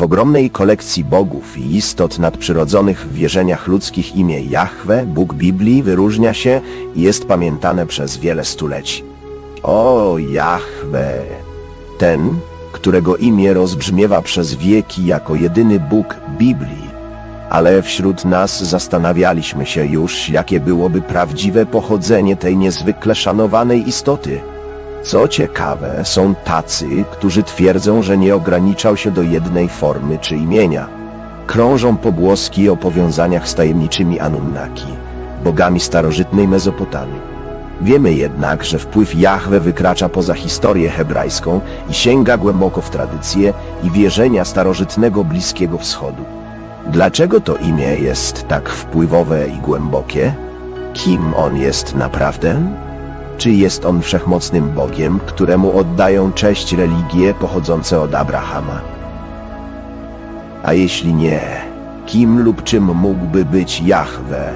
W ogromnej kolekcji bogów i istot nadprzyrodzonych w wierzeniach ludzkich imię Jahwe, Bóg Biblii, wyróżnia się i jest pamiętane przez wiele stuleci. O Jahwe, ten, którego imię rozbrzmiewa przez wieki jako jedyny Bóg Biblii. Ale wśród nas zastanawialiśmy się już, jakie byłoby prawdziwe pochodzenie tej niezwykle szanowanej istoty. Co ciekawe, są tacy, którzy twierdzą, że nie ograniczał się do jednej formy czy imienia. Krążą pogłoski o powiązaniach z tajemniczymi Anunnaki, bogami starożytnej Mezopotamii. Wiemy jednak, że wpływ Jahwe wykracza poza historię hebrajską i sięga głęboko w tradycje i wierzenia starożytnego Bliskiego Wschodu. Dlaczego to imię jest tak wpływowe i głębokie? Kim on jest naprawdę? Czy jest on wszechmocnym Bogiem, któremu oddają cześć religie pochodzące od Abrahama? A jeśli nie, kim lub czym mógłby być Jahwe?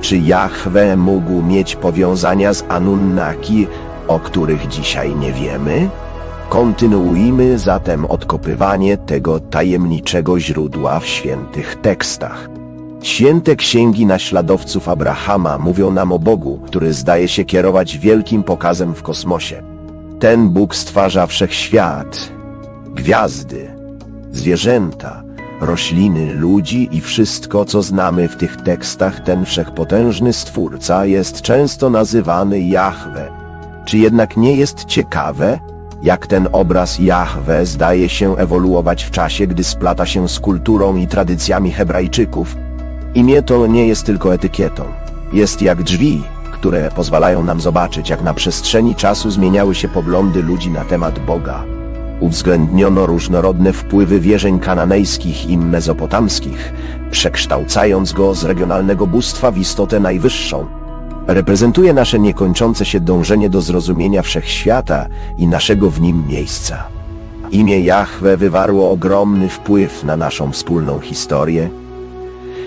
Czy Jahwe mógł mieć powiązania z Anunnaki, o których dzisiaj nie wiemy? Kontynuujmy zatem odkopywanie tego tajemniczego źródła w świętych tekstach. Święte księgi naśladowców Abrahama mówią nam o Bogu, który zdaje się kierować wielkim pokazem w kosmosie. Ten Bóg stwarza wszechświat, gwiazdy, zwierzęta, rośliny, ludzi i wszystko, co znamy w tych tekstach, ten wszechpotężny Stwórca jest często nazywany Jahwe. Czy jednak nie jest ciekawe, jak ten obraz Jahwe zdaje się ewoluować w czasie, gdy splata się z kulturą i tradycjami Hebrajczyków? Imię to nie jest tylko etykietą. Jest jak drzwi, które pozwalają nam zobaczyć, jak na przestrzeni czasu zmieniały się poglądy ludzi na temat Boga. Uwzględniono różnorodne wpływy wierzeń kananejskich i mezopotamskich, przekształcając go z regionalnego bóstwa w istotę najwyższą. Reprezentuje nasze niekończące się dążenie do zrozumienia wszechświata i naszego w nim miejsca. Imię Jahwe wywarło ogromny wpływ na naszą wspólną historię,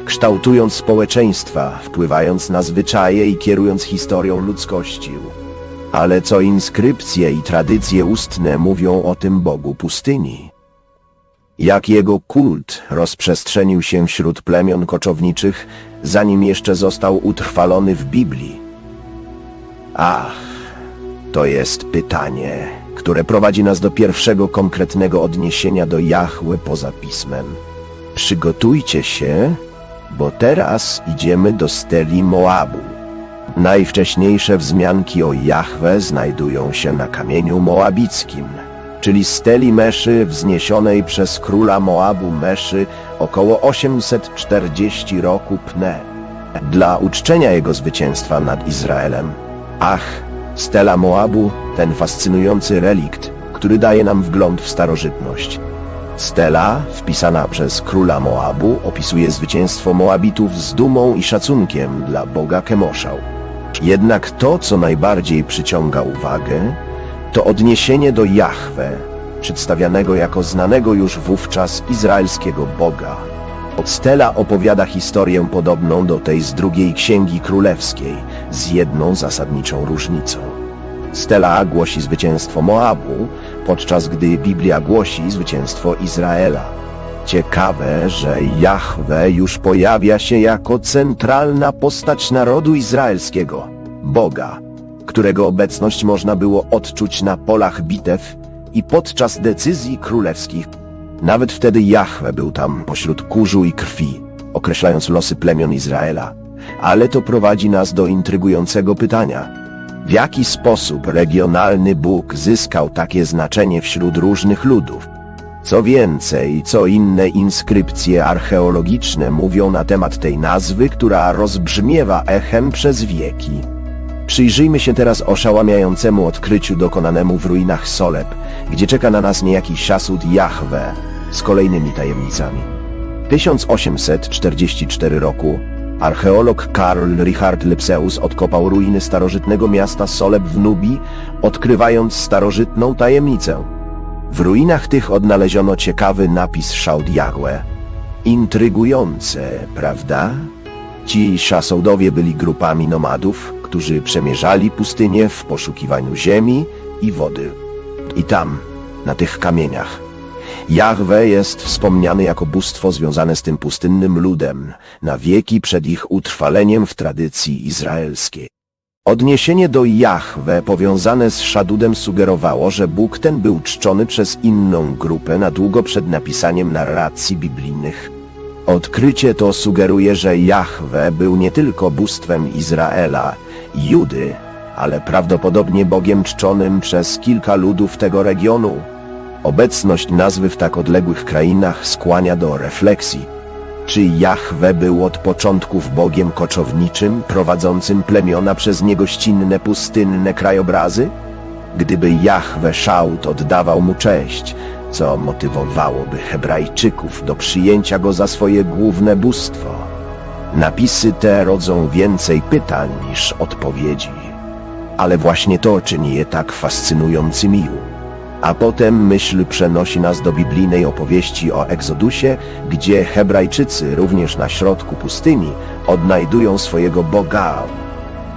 kształtując społeczeństwa, wpływając na zwyczaje i kierując historią ludzkości. Ale co inskrypcje i tradycje ustne mówią o tym Bogu pustyni? Jak jego kult rozprzestrzenił się wśród plemion koczowniczych, zanim jeszcze został utrwalony w Biblii? Ach, to jest pytanie, które prowadzi nas do pierwszego konkretnego odniesienia do Jahwe poza pismem. Przygotujcie się, bo teraz idziemy do steli Moabu. Najwcześniejsze wzmianki o Jahwe znajdują się na kamieniu moabickim, czyli steli Meszy wzniesionej przez króla Moabu Meszy około 840 roku Pne, dla uczczenia jego zwycięstwa nad Izraelem. Ach, stela Moabu, ten fascynujący relikt, który daje nam wgląd w starożytność. Stela, wpisana przez króla Moabu, opisuje zwycięstwo Moabitów z dumą i szacunkiem dla boga Kemoszał. Jednak to, co najbardziej przyciąga uwagę, to odniesienie do Jahwe, przedstawianego jako znanego już wówczas izraelskiego boga. Stela opowiada historię podobną do tej z drugiej księgi królewskiej, z jedną zasadniczą różnicą. Stela głosi zwycięstwo Moabu, podczas gdy Biblia głosi zwycięstwo Izraela. Ciekawe, że Jahwe już pojawia się jako centralna postać narodu izraelskiego, Boga, którego obecność można było odczuć na polach bitew i podczas decyzji królewskich. Nawet wtedy Jahwe był tam pośród kurzu i krwi, określając losy plemion Izraela. Ale to prowadzi nas do intrygującego pytania. W jaki sposób regionalny Bóg zyskał takie znaczenie wśród różnych ludów? Co więcej, co inne inskrypcje archeologiczne mówią na temat tej nazwy, która rozbrzmiewa echem przez wieki. Przyjrzyjmy się teraz oszałamiającemu odkryciu dokonanemu w ruinach Soleb, gdzie czeka na nas niejaki Szasud Jahwe z kolejnymi tajemnicami. 1844 roku archeolog Karl Richard Lepseus odkopał ruiny starożytnego miasta Soleb w Nubii, odkrywając starożytną tajemnicę. W ruinach tych odnaleziono ciekawy napis Szaud Jahwe. Intrygujące, prawda? Ci szasoudowie byli grupami nomadów, którzy przemierzali pustynię w poszukiwaniu ziemi i wody. I tam, na tych kamieniach, Jahwe jest wspomniany jako bóstwo związane z tym pustynnym ludem, na wieki przed ich utrwaleniem w tradycji izraelskiej. Odniesienie do Jahwe powiązane z Szadudem sugerowało, że Bóg ten był czczony przez inną grupę na długo przed napisaniem narracji biblijnych. Odkrycie to sugeruje, że Jahwe był nie tylko bóstwem Izraela Judy, ale prawdopodobnie Bogiem czczonym przez kilka ludów tego regionu. Obecność nazwy w tak odległych krainach skłania do refleksji. Czy Jahwe był od początków Bogiem koczowniczym, prowadzącym plemiona przez niegościnne pustynne krajobrazy? Gdyby Jahwe Szaut oddawał mu cześć, co motywowałoby Hebrajczyków do przyjęcia go za swoje główne bóstwo? Napisy te rodzą więcej pytań niż odpowiedzi. Ale właśnie to czyni je tak fascynującymi. A potem myśl przenosi nas do biblijnej opowieści o Egzodusie, gdzie Hebrajczycy również na środku pustyni odnajdują swojego Boga.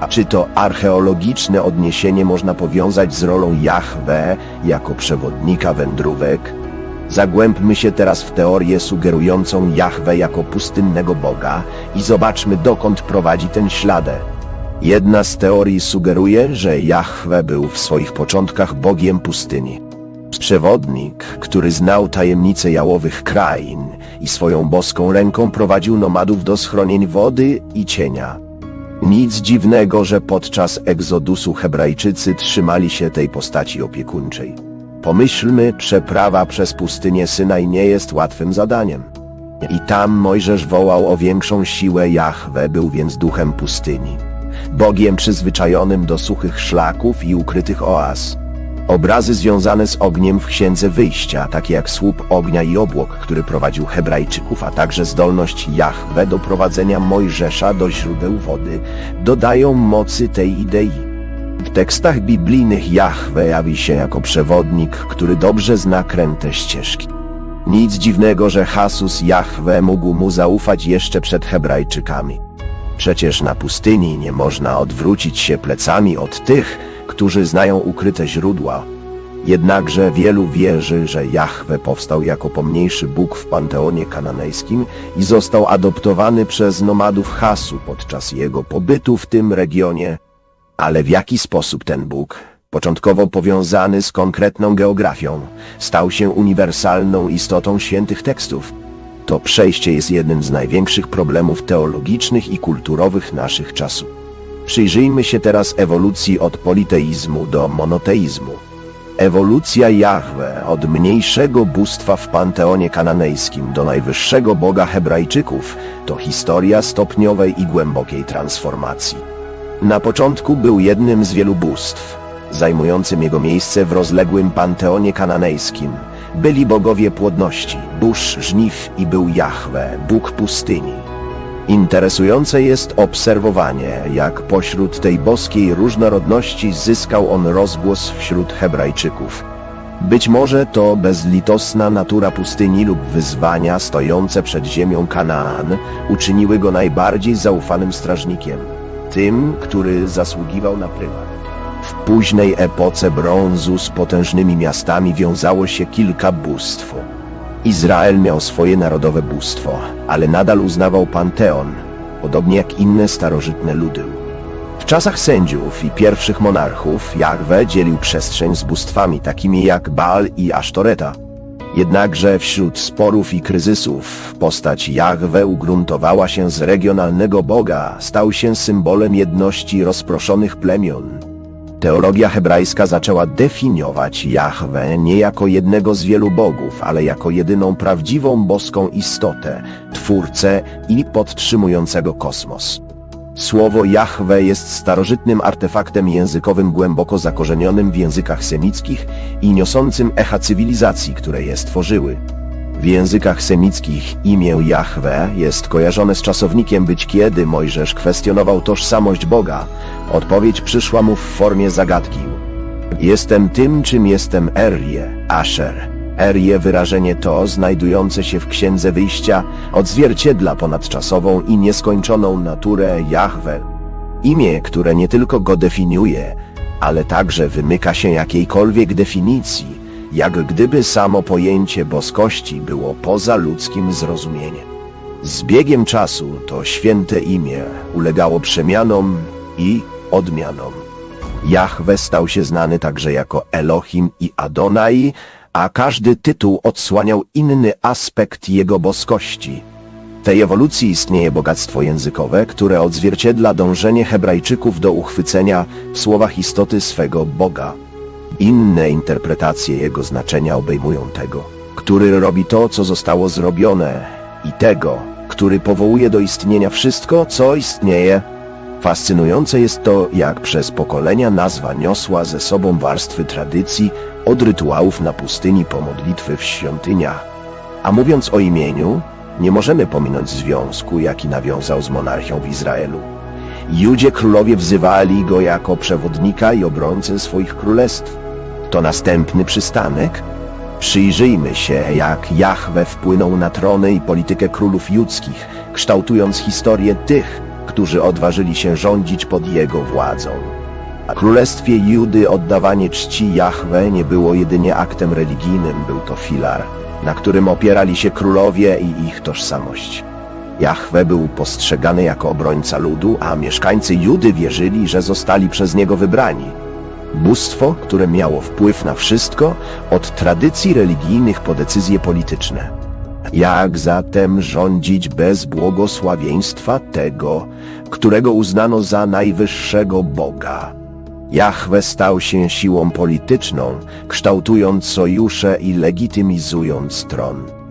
A czy to archeologiczne odniesienie można powiązać z rolą Jahwe jako przewodnika wędrówek? Zagłębmy się teraz w teorię sugerującą Jahwe jako pustynnego Boga i zobaczmy dokąd prowadzi ten śladę. Jedna z teorii sugeruje, że Jahwe był w swoich początkach Bogiem pustyni. Przewodnik, który znał tajemnice jałowych krain i swoją boską ręką prowadził nomadów do schronień wody i cienia. Nic dziwnego, że podczas egzodusu Hebrajczycy trzymali się tej postaci opiekuńczej. Pomyślmy, przeprawa przez pustynię Synaj nie jest łatwym zadaniem. I tam Mojżesz wołał o większą siłę Jahwe, był więc duchem pustyni. Bogiem przyzwyczajonym do suchych szlaków i ukrytych oaz. Obrazy związane z ogniem w Księdze Wyjścia, takie jak słup ognia i obłok, który prowadził Hebrajczyków, a także zdolność Jahwe do prowadzenia Mojżesza do źródeł wody, dodają mocy tej idei. W tekstach biblijnych Jahwe jawi się jako przewodnik, który dobrze zna kręte ścieżki. Nic dziwnego, że Hasus Jahwe mógł mu zaufać jeszcze przed Hebrajczykami. Przecież na pustyni nie można odwrócić się plecami od tych, którzy znają ukryte źródła. Jednakże wielu wierzy, że Jahwe powstał jako pomniejszy Bóg w panteonie kananejskim i został adoptowany przez nomadów Hasu podczas jego pobytu w tym regionie. Ale w jaki sposób ten Bóg, początkowo powiązany z konkretną geografią, stał się uniwersalną istotą świętych tekstów? To przejście jest jednym z największych problemów teologicznych i kulturowych naszych czasów. Przyjrzyjmy się teraz ewolucji od politeizmu do monoteizmu. Ewolucja Jahwe od mniejszego bóstwa w panteonie kananejskim do najwyższego boga Hebrajczyków to historia stopniowej i głębokiej transformacji. Na początku był jednym z wielu bóstw, zajmującym jego miejsce w rozległym panteonie kananejskim. Byli bogowie płodności, burz żniw i był Jahwe, Bóg pustyni. Interesujące jest obserwowanie, jak pośród tej boskiej różnorodności zyskał on rozgłos wśród Hebrajczyków. Być może to bezlitosna natura pustyni lub wyzwania stojące przed ziemią Kanaan uczyniły go najbardziej zaufanym strażnikiem, tym, który zasługiwał na prymat. W późnej epoce brązu z potężnymi miastami wiązało się kilka bóstw. Izrael miał swoje narodowe bóstwo, ale nadal uznawał Panteon, podobnie jak inne starożytne ludy. W czasach sędziów i pierwszych monarchów Jahwe dzielił przestrzeń z bóstwami takimi jak Baal i Asztoreta. Jednakże wśród sporów i kryzysów postać Jahwe ugruntowała się z regionalnego Boga, stał się symbolem jedności rozproszonych plemion. Teologia hebrajska zaczęła definiować Jahwe nie jako jednego z wielu bogów, ale jako jedyną prawdziwą boską istotę, twórcę i podtrzymującego kosmos. Słowo Jahwe jest starożytnym artefaktem językowym głęboko zakorzenionym w językach semickich i niosącym echa cywilizacji, które je stworzyły. W językach semickich imię Jahwe jest kojarzone z czasownikiem być kiedy Mojżesz kwestionował tożsamość Boga. Odpowiedź przyszła mu w formie zagadki. Jestem tym, czym jestem Erie, Asher. Erie wyrażenie to, znajdujące się w Księdze Wyjścia, odzwierciedla ponadczasową i nieskończoną naturę Jahwe. Imię, które nie tylko go definiuje, ale także wymyka się jakiejkolwiek definicji, jak gdyby samo pojęcie boskości było poza ludzkim zrozumieniem. Z biegiem czasu to święte imię ulegało przemianom i odmianom. Jahwe stał się znany także jako Elohim i Adonai, a każdy tytuł odsłaniał inny aspekt jego boskości. W tej ewolucji istnieje bogactwo językowe, które odzwierciedla dążenie Hebrajczyków do uchwycenia w słowach istoty swego Boga. Inne interpretacje jego znaczenia obejmują tego, który robi to, co zostało zrobione, i tego, który powołuje do istnienia wszystko, co istnieje. Fascynujące jest to, jak przez pokolenia nazwa niosła ze sobą warstwy tradycji, od rytuałów na pustyni po modlitwy w świątyniach. A mówiąc o imieniu, nie możemy pominąć związku, jaki nawiązał z monarchią w Izraelu. Judzie królowie wzywali go jako przewodnika i obrońcę swoich królestw. To następny przystanek? Przyjrzyjmy się, jak Jahwe wpłynął na trony i politykę królów judzkich, kształtując historię tych, którzy odważyli się rządzić pod jego władzą. A królestwie Judy oddawanie czci Jahwe nie było jedynie aktem religijnym, był to filar, na którym opierali się królowie i ich tożsamość. Jahwe był postrzegany jako obrońca ludu, a mieszkańcy Judy wierzyli, że zostali przez niego wybrani. Bóstwo, które miało wpływ na wszystko, od tradycji religijnych po decyzje polityczne. Jak zatem rządzić bez błogosławieństwa tego, którego uznano za najwyższego Boga? Jahwe stał się siłą polityczną, kształtując sojusze i legitymizując tron.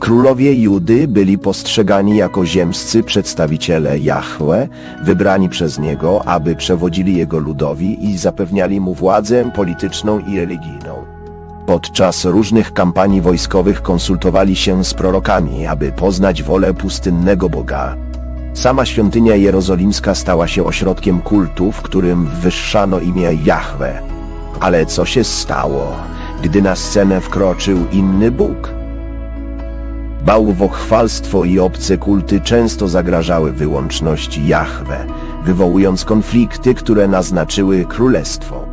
Królowie Judy byli postrzegani jako ziemscy przedstawiciele Jahwe, wybrani przez niego, aby przewodzili jego ludowi i zapewniali mu władzę polityczną i religijną. Podczas różnych kampanii wojskowych konsultowali się z prorokami, aby poznać wolę pustynnego Boga. Sama świątynia jerozolimska stała się ośrodkiem kultu, w którym wywyższano imię Jahwe. Ale co się stało, gdy na scenę wkroczył inny Bóg? Bałwochwalstwo i obce kulty często zagrażały wyłączności Jahwe, wywołując konflikty, które naznaczyły królestwo.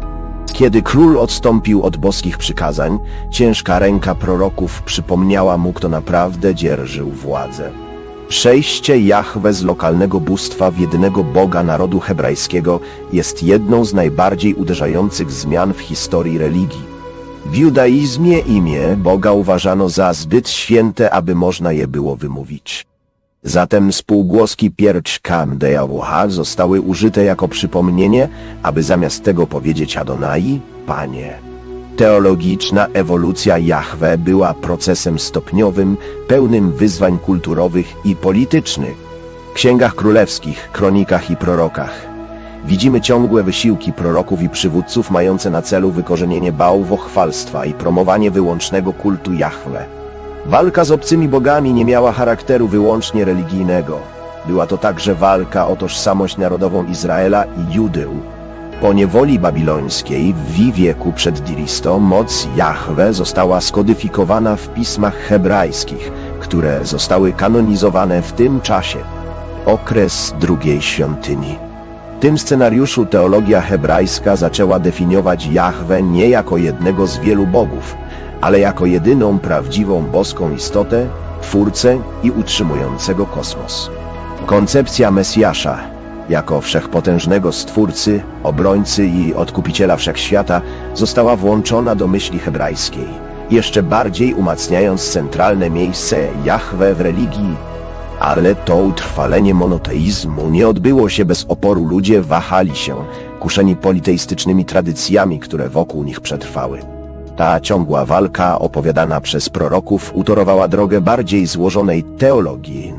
Kiedy król odstąpił od boskich przykazań, ciężka ręka proroków przypomniała mu, kto naprawdę dzierżył władzę. Przejście Jahwe z lokalnego bóstwa w jedynego Boga narodu hebrajskiego jest jedną z najbardziej uderzających zmian w historii religii. W judaizmie imię Boga uważano za zbyt święte, aby można je było wymówić. Zatem spółgłoski piercz Kam Deawuha zostały użyte jako przypomnienie, aby zamiast tego powiedzieć Adonai, Panie. Teologiczna ewolucja Jahwe była procesem stopniowym, pełnym wyzwań kulturowych i politycznych. W księgach królewskich, kronikach i prorokach widzimy ciągłe wysiłki proroków i przywódców mające na celu wykorzenienie bałwochwalstwa i promowanie wyłącznego kultu Jahwe. Walka z obcymi bogami nie miała charakteru wyłącznie religijnego. Była to także walka o tożsamość narodową Izraela i Judy. Po niewoli babilońskiej w wieku przed Diristo moc Jahwe została skodyfikowana w pismach hebrajskich, które zostały kanonizowane w tym czasie. Okres drugiej świątyni. W tym scenariuszu teologia hebrajska zaczęła definiować Jahwe nie jako jednego z wielu bogów, ale jako jedyną prawdziwą boską istotę, twórcę i utrzymującego kosmos. Koncepcja Mesjasza jako wszechpotężnego stwórcy, obrońcy i odkupiciela wszechświata została włączona do myśli hebrajskiej, jeszcze bardziej umacniając centralne miejsce Jahwe w religii. Ale to utrwalenie monoteizmu nie odbyło się bez oporu. Ludzie wahali się, kuszeni politeistycznymi tradycjami, które wokół nich przetrwały. Ta ciągła walka, opowiadana przez proroków, utorowała drogę bardziej złożonej teologii.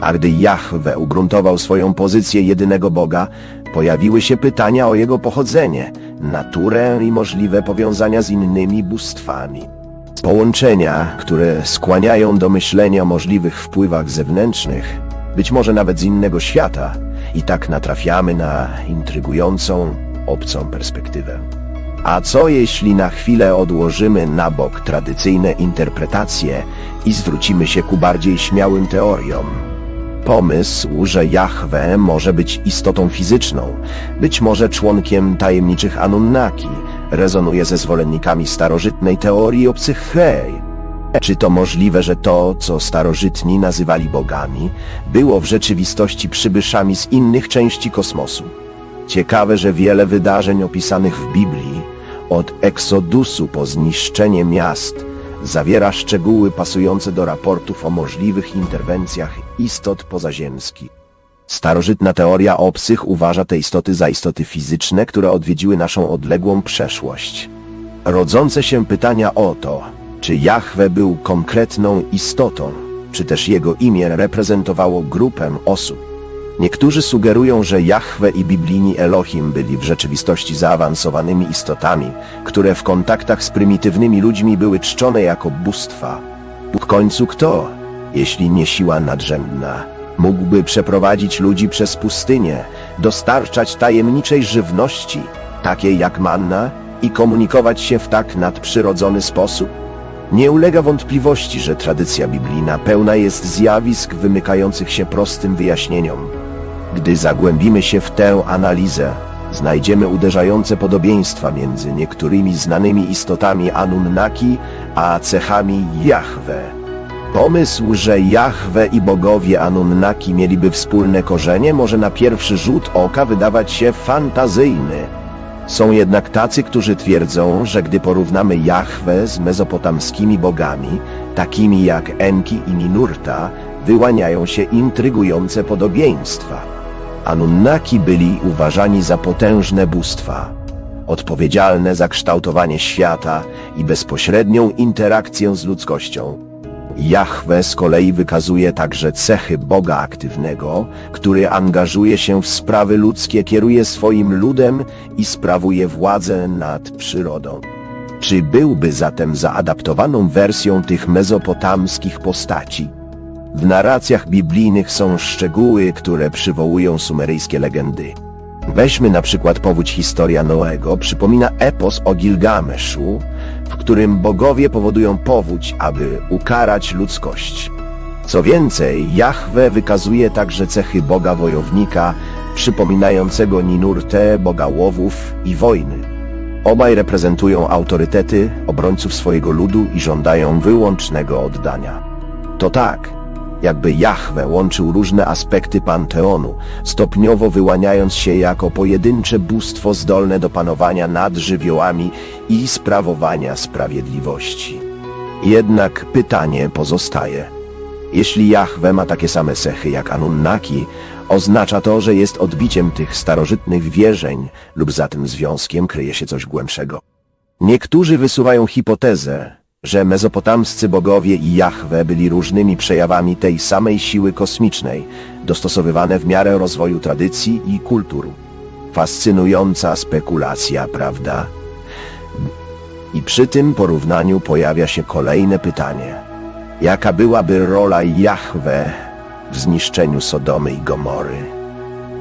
A gdy Jahwe ugruntował swoją pozycję jedynego Boga, pojawiły się pytania o jego pochodzenie, naturę i możliwe powiązania z innymi bóstwami. Połączenia, które skłaniają do myślenia o możliwych wpływach zewnętrznych, być może nawet z innego świata, i tak natrafiamy na intrygującą, obcą perspektywę. A co jeśli na chwilę odłożymy na bok tradycyjne interpretacje i zwrócimy się ku bardziej śmiałym teoriom? Pomysł, że Jahwe może być istotą fizyczną, być może członkiem tajemniczych Anunnaki, rezonuje ze zwolennikami starożytnej teorii o psychei. Czy to możliwe, że to, co starożytni nazywali bogami, było w rzeczywistości przybyszami z innych części kosmosu? Ciekawe, że wiele wydarzeń opisanych w Biblii, od Eksodusu po zniszczenie miast, zawiera szczegóły pasujące do raportów o możliwych interwencjach istot pozaziemskich. Starożytna teoria o psych uważa te istoty za istoty fizyczne, które odwiedziły naszą odległą przeszłość. Rodzące się pytania o to, czy Jahwe był konkretną istotą, czy też jego imię reprezentowało grupę osób. Niektórzy sugerują, że Jahwe i biblijni Elohim byli w rzeczywistości zaawansowanymi istotami, które w kontaktach z prymitywnymi ludźmi były czczone jako bóstwa. W końcu kto, jeśli nie siła nadrzędna, mógłby przeprowadzić ludzi przez pustynię, dostarczać tajemniczej żywności, takiej jak manna, i komunikować się w tak nadprzyrodzony sposób? Nie ulega wątpliwości, że tradycja biblijna pełna jest zjawisk wymykających się prostym wyjaśnieniom. Gdy zagłębimy się w tę analizę, znajdziemy uderzające podobieństwa między niektórymi znanymi istotami Anunnaki a cechami Jahwe. Pomysł, że Jahwe i bogowie Anunnaki mieliby wspólne korzenie może na pierwszy rzut oka wydawać się fantazyjny. Są jednak tacy, którzy twierdzą, że gdy porównamy Jahwe z mezopotamskimi bogami, takimi jak Enki i Ninurta, wyłaniają się intrygujące podobieństwa. Anunnaki byli uważani za potężne bóstwa, odpowiedzialne za kształtowanie świata i bezpośrednią interakcję z ludzkością. Jahwe z kolei wykazuje także cechy Boga aktywnego, który angażuje się w sprawy ludzkie, kieruje swoim ludem i sprawuje władzę nad przyrodą. Czy byłby zatem zaadaptowaną wersją tych mezopotamskich postaci? W narracjach biblijnych są szczegóły, które przywołują sumeryjskie legendy. Weźmy na przykład powódź historia Noego, przypomina epos o Gilgameszu, w którym bogowie powodują powódź, aby ukarać ludzkość. Co więcej, Jahwe wykazuje także cechy boga wojownika, przypominającego Ninurtę, boga łowów i wojny. Obaj reprezentują autorytety, obrońców swojego ludu i żądają wyłącznego oddania. To tak, jakby Jahwe łączył różne aspekty panteonu, stopniowo wyłaniając się jako pojedyncze bóstwo zdolne do panowania nad żywiołami i sprawowania sprawiedliwości. Jednak pytanie pozostaje. Jeśli Jahwe ma takie same cechy jak Anunnaki, oznacza to, że jest odbiciem tych starożytnych wierzeń lub za tym związkiem kryje się coś głębszego. Niektórzy wysuwają hipotezę, że mezopotamscy bogowie i Jahwe byli różnymi przejawami tej samej siły kosmicznej, dostosowywane w miarę rozwoju tradycji i kultur. Fascynująca spekulacja, prawda? I przy tym porównaniu pojawia się kolejne pytanie. Jaka byłaby rola Jahwe w zniszczeniu Sodomy i Gomory?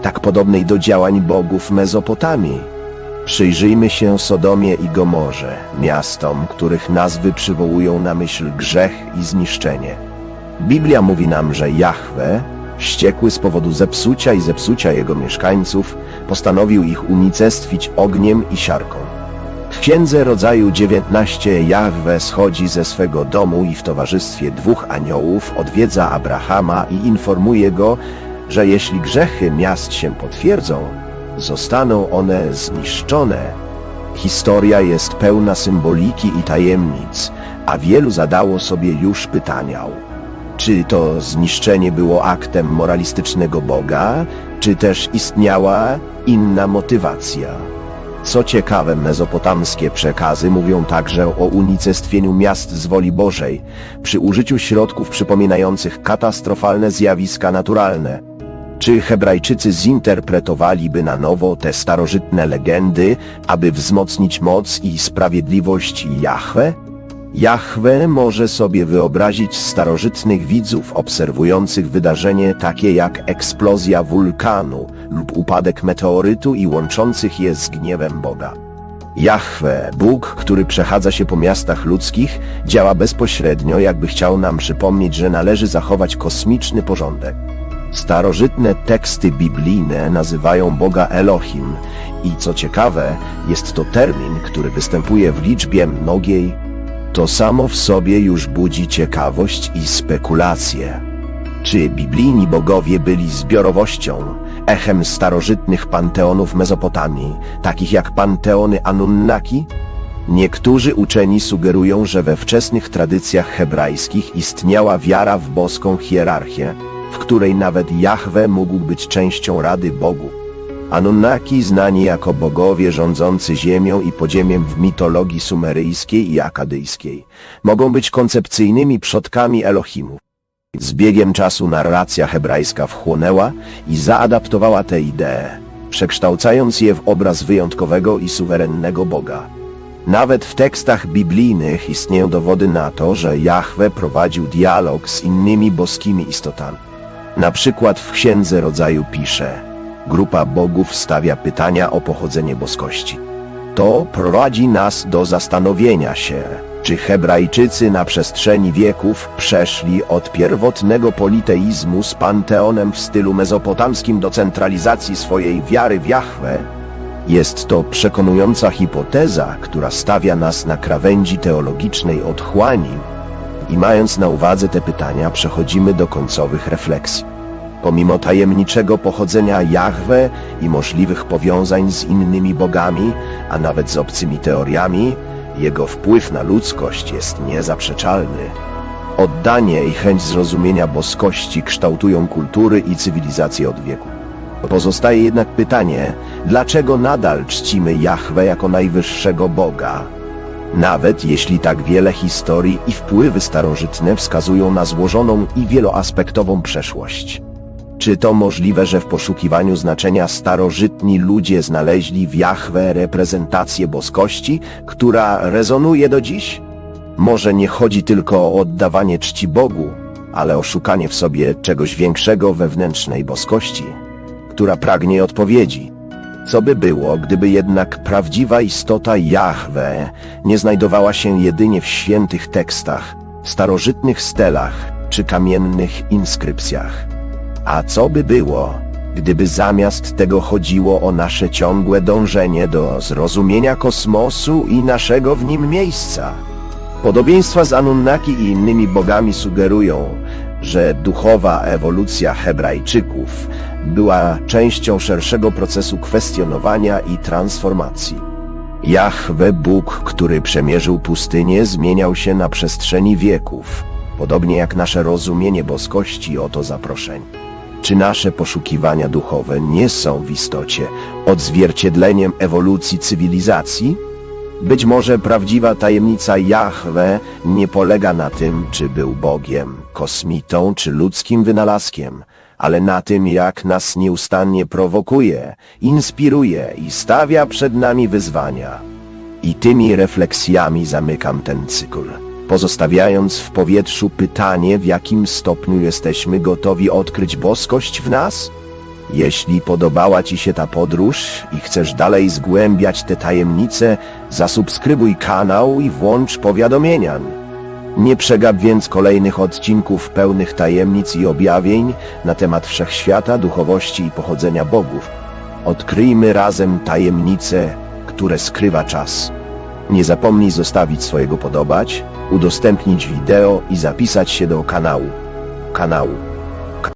Tak podobnej do działań bogów Mezopotamii. Przyjrzyjmy się Sodomie i Gomorze, miastom, których nazwy przywołują na myśl grzech i zniszczenie. Biblia mówi nam, że Jahwe, wściekły z powodu zepsucia i zepsucia jego mieszkańców, postanowił ich unicestwić ogniem i siarką. W Księdze Rodzaju 19 Jahwe schodzi ze swego domu i w towarzystwie dwóch aniołów odwiedza Abrahama i informuje go, że jeśli grzechy miast się potwierdzą, zostaną one zniszczone. Historia jest pełna symboliki i tajemnic, a wielu zadało sobie już pytania. Czy to zniszczenie było aktem moralistycznego Boga, czy też istniała inna motywacja? Co ciekawe, mezopotamskie przekazy mówią także o unicestwieniu miast z woli Bożej, przy użyciu środków przypominających katastrofalne zjawiska naturalne. Czy Hebrajczycy zinterpretowaliby na nowo te starożytne legendy, aby wzmocnić moc i sprawiedliwość Jahwe? Jahwe może sobie wyobrazić starożytnych widzów obserwujących wydarzenie takie jak eksplozja wulkanu lub upadek meteorytu i łączących je z gniewem Boga. Jahwe, Bóg, który przechadza się po miastach ludzkich, działa bezpośrednio, jakby chciał nam przypomnieć, że należy zachować kosmiczny porządek. Starożytne teksty biblijne nazywają Boga Elohim i co ciekawe, jest to termin, który występuje w liczbie mnogiej. To samo w sobie już budzi ciekawość i spekulacje. Czy biblijni bogowie byli zbiorowością, echem starożytnych panteonów Mezopotamii, takich jak panteony Anunnaki? Niektórzy uczeni sugerują, że we wczesnych tradycjach hebrajskich istniała wiara w boską hierarchię, w której nawet Jahwe mógł być częścią Rady Bogu. Anunnaki, znani jako bogowie rządzący ziemią i podziemiem w mitologii sumeryjskiej i akadyjskiej, mogą być koncepcyjnymi przodkami Elohimów. Z biegiem czasu narracja hebrajska wchłonęła i zaadaptowała te idee, przekształcając je w obraz wyjątkowego i suwerennego Boga. Nawet w tekstach biblijnych istnieją dowody na to, że Jahwe prowadził dialog z innymi boskimi istotami. Na przykład w Księdze Rodzaju pisze Grupa bogów stawia pytania o pochodzenie boskości. To prowadzi nas do zastanowienia się, czy Hebrajczycy na przestrzeni wieków przeszli od pierwotnego politeizmu z panteonem w stylu mezopotamskim do centralizacji swojej wiary w Jahwe. Jest to przekonująca hipoteza, która stawia nas na krawędzi teologicznej otchłani i mając na uwadze te pytania przechodzimy do końcowych refleksji. Pomimo tajemniczego pochodzenia Jahwe i możliwych powiązań z innymi bogami, a nawet z obcymi teoriami, jego wpływ na ludzkość jest niezaprzeczalny. Oddanie i chęć zrozumienia boskości kształtują kultury i cywilizacje od wieku. Pozostaje jednak pytanie, dlaczego nadal czcimy Jahwe jako najwyższego Boga? Nawet jeśli tak wiele historii i wpływy starożytne wskazują na złożoną i wieloaspektową przeszłość. Czy to możliwe, że w poszukiwaniu znaczenia starożytni ludzie znaleźli w Jahwe reprezentację boskości, która rezonuje do dziś? Może nie chodzi tylko o oddawanie czci Bogu, ale o szukanie w sobie czegoś większego wewnętrznej boskości, która pragnie odpowiedzi. Co by było, gdyby jednak prawdziwa istota Jahwe nie znajdowała się jedynie w świętych tekstach, starożytnych stelach czy kamiennych inskrypcjach? A co by było, gdyby zamiast tego chodziło o nasze ciągłe dążenie do zrozumienia kosmosu i naszego w nim miejsca? Podobieństwa z Anunnaki i innymi bogami sugerują, że duchowa ewolucja Hebrajczyków była częścią szerszego procesu kwestionowania i transformacji. Jahwe Bóg, który przemierzył pustynię, zmieniał się na przestrzeni wieków, podobnie jak nasze rozumienie boskości oto zaproszeń. Czy nasze poszukiwania duchowe nie są w istocie odzwierciedleniem ewolucji cywilizacji? Być może prawdziwa tajemnica Jahwe nie polega na tym, czy był Bogiem, kosmitą czy ludzkim wynalazkiem, ale na tym, jak nas nieustannie prowokuje, inspiruje i stawia przed nami wyzwania. I tymi refleksjami zamykam ten cykl, pozostawiając w powietrzu pytanie, w jakim stopniu jesteśmy gotowi odkryć boskość w nas? Jeśli podobała Ci się ta podróż i chcesz dalej zgłębiać te tajemnice, zasubskrybuj kanał i włącz powiadomienia. Nie przegap więc kolejnych odcinków pełnych tajemnic i objawień na temat wszechświata, duchowości i pochodzenia bogów. Odkryjmy razem tajemnice, które skrywa czas. Nie zapomnij zostawić swojego podobać, udostępnić wideo i zapisać się do kanału. Kanału.